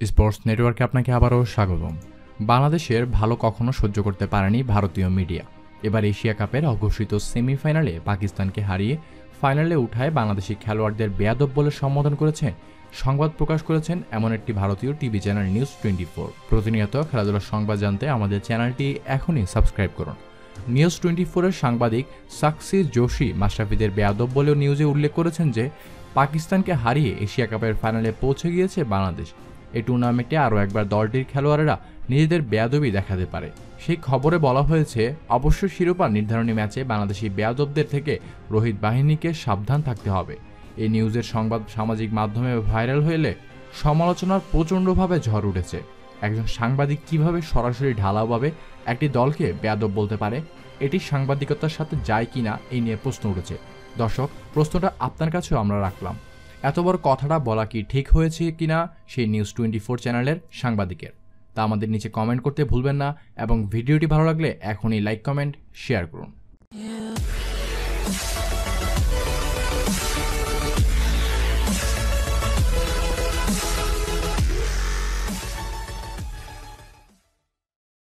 Sports নেটওয়ার্কে আপনাকে আবারও স্বাগতম। বাংলাদেশের ভালো কখনো সহ্য করতে পারেনি ভারতীয় মিডিয়া। এবার এশিয়া কাপের অঘোষিত সেমিফাইনালে পাকিস্তানকে হারিয়ে ফাইনালে উঠায় বাংলাদেশি খেলোয়াড়দের বেয়াদব বলে সম্বোধন করেছেন সংবাদ প্রকাশ করেছেন এমন একটি ভারতীয় TV channel news twenty four প্রতিনিয়ত খেলাধুলার সংবাদ জানতে আমাদের চ্যানেলটি এখনই সাবস্ক্রাইব করুন। নিউজ টোয়েন্টি ফোরের সাংবাদিক সাকসি জোশী মাশরাফিদের বেয়াদব বলেও নিউজে উল্লেখ করেছেন যে, পাকিস্তানকে হারিয়ে এশিয়া কাপের ফাইনালে পৌঁছে গিয়েছে বাংলাদেশ। এই টুর্নামেন্টে আরও একবার দলটির খেলোয়াড়েরা নিজেদের বেয়াদবি দেখাতে পারে। সেই খবরে বলা হয়েছে, অবশ্য শিরোপা নির্ধারণী ম্যাচে বাংলাদেশি বেয়াদবদের থেকে রোহিত বাহিনীকে সাবধান থাকতে হবে। এই নিউজের সংবাদ সামাজিক মাধ্যমে ভাইরাল হইলে সমালোচনার প্রচণ্ডভাবে ঝড় উঠেছে। একজন সাংবাদিক কীভাবে সরাসরি ঢালাওভাবে একটি দলকে বেয়াদব বলতে পারে, এটি সাংবাদিকতার সাথে যায় কিনা এই নিয়ে প্রশ্ন উঠেছে। দর্শক, প্রশ্নটা আপনার কাছেও আমরা রাখলাম। এত বড় কথাটা বলা কি ঠিক হয়েছে কিনা সেই নিউজ টোয়েন্টি ফোর চ্যানেলের সাংবাদিকের। তা আমাদের নিচে কমেন্ট করতে ভুলবেন না এবং ভিডিওটি ভালো লাগলে এখনই লাইক কমেন্ট শেয়ার করুন।